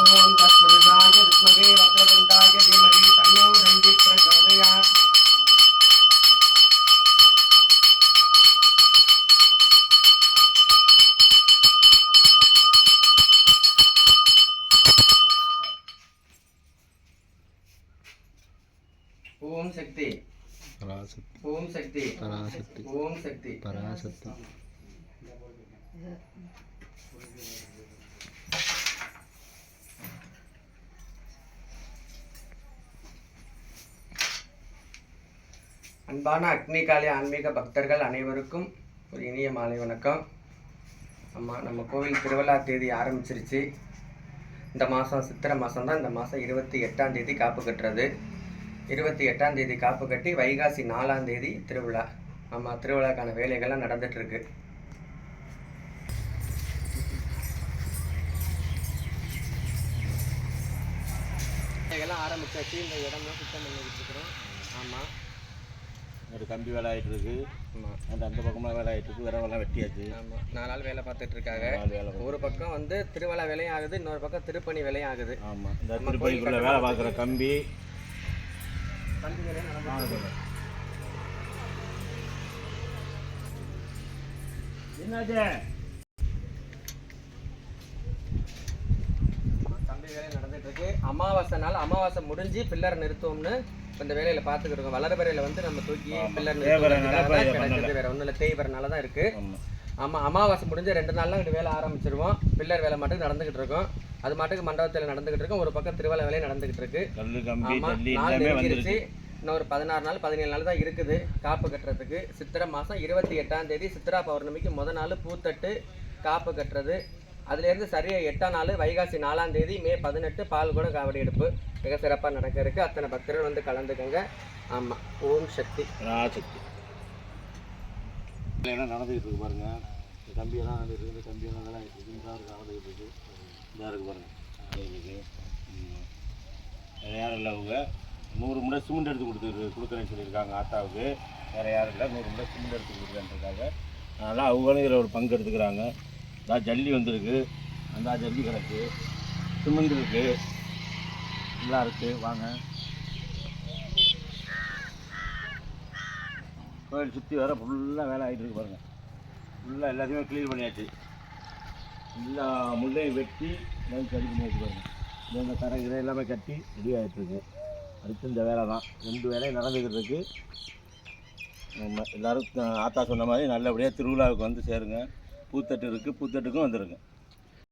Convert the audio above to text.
ஓம் தத்புருஷாய வித்மகே வக்ரதுண்டாய தீமகி தன்னோ தந்தி பிரச்சோதயாத் ஓம் சக்தி பராசக்தி ஓம் சக்தி பராசக்தி ஓம் சக்தி பராசக்தி அன்பான அக்னிகாளி ஆன்மீக பக்தர்கள் அனைவருக்கும் ஒரு இனிய மாலை வணக்கம். ஆமாம் நம்ம கோவில் திருவிழா தேதி ஆரம்பிச்சிருச்சு. இந்த மாதம் சித்திரை மாதம் தான் இந்த மாதம் இருபத்தி எட்டாம் தேதி காப்பு கட்டுறது. இருபத்தி எட்டாம் தேதி காப்பு கட்டி வைகாசி நாலாம் தேதி திருவிழா. ஆமாம் திருவிழாக்கான வேலைகள்லாம் நடந்துகிட்ருக்கு இருக்கு ஆரம்பிச்சாச்சு. இந்த இடம்லாம் சுத்தம் பண்ணிக்கிட்டு இருக்கிறோம். ஆமாம் ஒரு கம்பி வேலை ஆகிட்டு இருக்கு அந்த அந்த பக்கமாக வேலை ஆகிட்டு இருக்கு விரவெல்லாம் வெட்டியாச்சு ஆமாம் நாலு நாள் வேலை பார்த்துட்டு. இருக்காங்க ஒரு பக்கம் வந்து திருவிழா வேலையும் ஆகுது இன்னொரு பக்கம் திருப்பணி வேலையும் ஆகுது. ஆமாம் இந்த திருப்பதிக்குள்ளே வேலை பார்க்குற கம்பி. கம்பி வேலையும் என்னாச்சு? கம்பி வேலை நடந்துட்டு இருக்கு. அமாவாசை நாள். அமாவாசை முடிஞ்சு பில்லர் நிறுத்துவோம்னு இந்த வேலையில பாத்துக்கிட்டு இருக்கோம். வளர்பறையில வந்து நம்ம தூக்கி பில்லர் கிடைச்சது வேற ஒண்ணும் இல்லை. தேய்வரனால தான் இருக்கு. ஆமாம் ஆமா அமாவாசை முடிஞ்ச ரெண்டு நாள்ல இங்கிட்டு வேலை ஆரம்பிச்சிருவோம். பில்லர் வேலை மட்டும் நடந்துகிட்டு இருக்கோம். அது மாட்டுக்கு மண்டபத்தில் நடந்துகிட்டு இருக்கும். ஒரு பக்கம் திருவிழா வேலையும் நடந்துகிட்டு இருக்கு. நாள் நெருங்கிருச்சு இன்னும் ஒரு பதினாறு நாள் பதினேழு நாள் தான் இருக்குது காப்பு கட்டுறதுக்கு. சித்திரை மாதம் இருபத்தி எட்டாம் தேதி சித்ரா பௌர்ணமிக்கு முத நாள் பூத்தட்டு காப்பு கட்டுறது. அதுலேருந்து சரியா எட்டாம் நாள் வைகாசி நாலாம் தேதி மே பதினெட்டு பால் கூட காவடி எடுப்பு. மிக சிறப்பாக நடக்க இருக்கு. அத்தனை பக்தர்கள் வந்து கலந்துக்கங்க. ஆமாம் ஓம் சக்தி. ராசக்தி என்ன நடந்துக்கிட்டு இருக்கு பாருங்க. இந்த கம்பியெல்லாம் நடந்துட்டு இருக்கு. கம்பியெல்லாம் நல்லா இருக்குது இருக்கு. இந்த இருக்கு நடந்துக்கிட்டு இருக்குது இந்த பாருங்க. நடந்துக்கிட்டு வேற யாரும் இல்லை அவங்க. நூறு முறை சிமெண்ட் எடுத்து கொடுத்து கொடுக்குறேன்னு சொல்லியிருக்காங்க ஆத்தாவுக்கு. வேற யாரும் இல்லை. நூறு முறை சிமெண்ட் எடுத்து கொடுக்குறேன்னு அதனால் அவங்களும் இதில் ஒரு பங்கு எடுத்துக்கிறாங்க. அதான் ஜல்லி வந்திருக்கு. அந்த ஜல்லி கிடக்கு. சிமெண்ட் இருக்குது நல்லா இருக்கு வாங்க. கோயில் சுற்றி வர ஃபுல்லாக வேலை ஆகிட்டு இருக்கு பாருங்க. ஃபுல்லாக எல்லாத்தையுமே க்ளீன் பண்ணியாச்சு. எல்லா முள்ளையும் வெட்டி எல்லாம் சரி பண்ணியாச்சு பாருங்க. இந்த இந்த தரை எல்லாமே கட்டி ரெடி ஆகிட்டுருக்கு அடுத்து இந்த வேலை தான். ரெண்டு வேலையும் நடந்துக்கிட்டு இருக்கு. நம்ம எல்லாரும் ஆத்தா சொன்ன மாதிரி நல்லபடியாக திருவிழாவுக்கு வந்து சேருங்க. பூத்தட்டு இருக்குது பூத்தட்டுக்கும் வந்துடுங்க